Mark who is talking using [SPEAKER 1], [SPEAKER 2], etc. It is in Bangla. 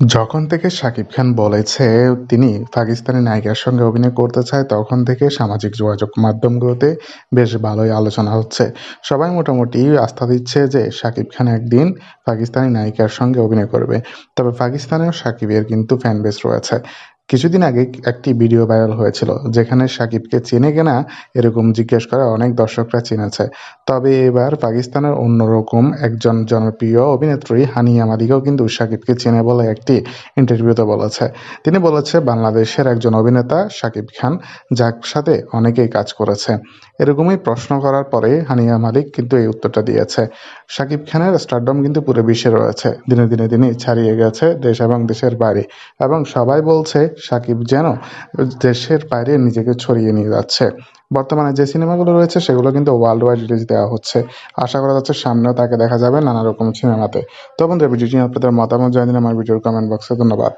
[SPEAKER 1] যখন থেকে সাকিব খান বলেছে তিনি পাকিস্তানি নায়িকার সঙ্গে অভিনয় করতে চায়, তখন থেকে সামাজিক যোগাযোগ মাধ্যমগুলোতে বেশ ভালোই আলোচনা হচ্ছে। সবাই মোটামুটি আস্থা দিচ্ছে যে সাকিব খান একদিন পাকিস্তানি নায়িকার সঙ্গে অভিনয় করবে। তবে পাকিস্তানেও সাকিবের কিন্তু ফ্যান বেস রয়েছে। কিছুদিন আগে একটি ভিডিও ভাইরাল হয়েছিল, যেখানে শাকিবকে চেনে কিনা এরকম জিজ্ঞেস করে অনেক দর্শকরা চিনেছে। তবে এবার পাকিস্তানের অন্যরকম একজন জনপ্রিয় অভিনেত্রী হানিয়া মালিকও কিন্তু শাকিবকে চেনে বলে একটি ইন্টারভিউতে বলেছে। তিনি বলেছে, বাংলাদেশের একজন অভিনেতা শাকিব খান যার সাথে অনেকেই কাজ করেছে। এরকমই প্রশ্ন করার পরে হানিয়া মালিক কিন্তু এই উত্তরটা দিয়েছে। শাকিব খানের স্টারডম কিন্তু পুরো বিশ্বে রয়েছে। দিনে দিনে দিনে ছাড়িয়ে গেছে দেশ এবং দেশের বাইরে এবং সবাই বলছে শাকিব যেন দেশের বাইরে নিজেকে ছড়িয়ে নিয়ে যাচ্ছে। বর্তমানে যে সিনেমাগুলো রয়েছে, সেগুলো কিন্তু ওয়ার্ল্ড ওয়াইড রিলিজ দেওয়া হচ্ছে। আশা করা যাচ্ছে সামনেও তাকে দেখা যাবে নানা রকম সিনেমাতে। তো বন্ধুরা, ভিডিওটি আপনাদের মতামত জানিয়ে আমার ভিডিওর কমেন্ট বক্সে ধন্যবাদ।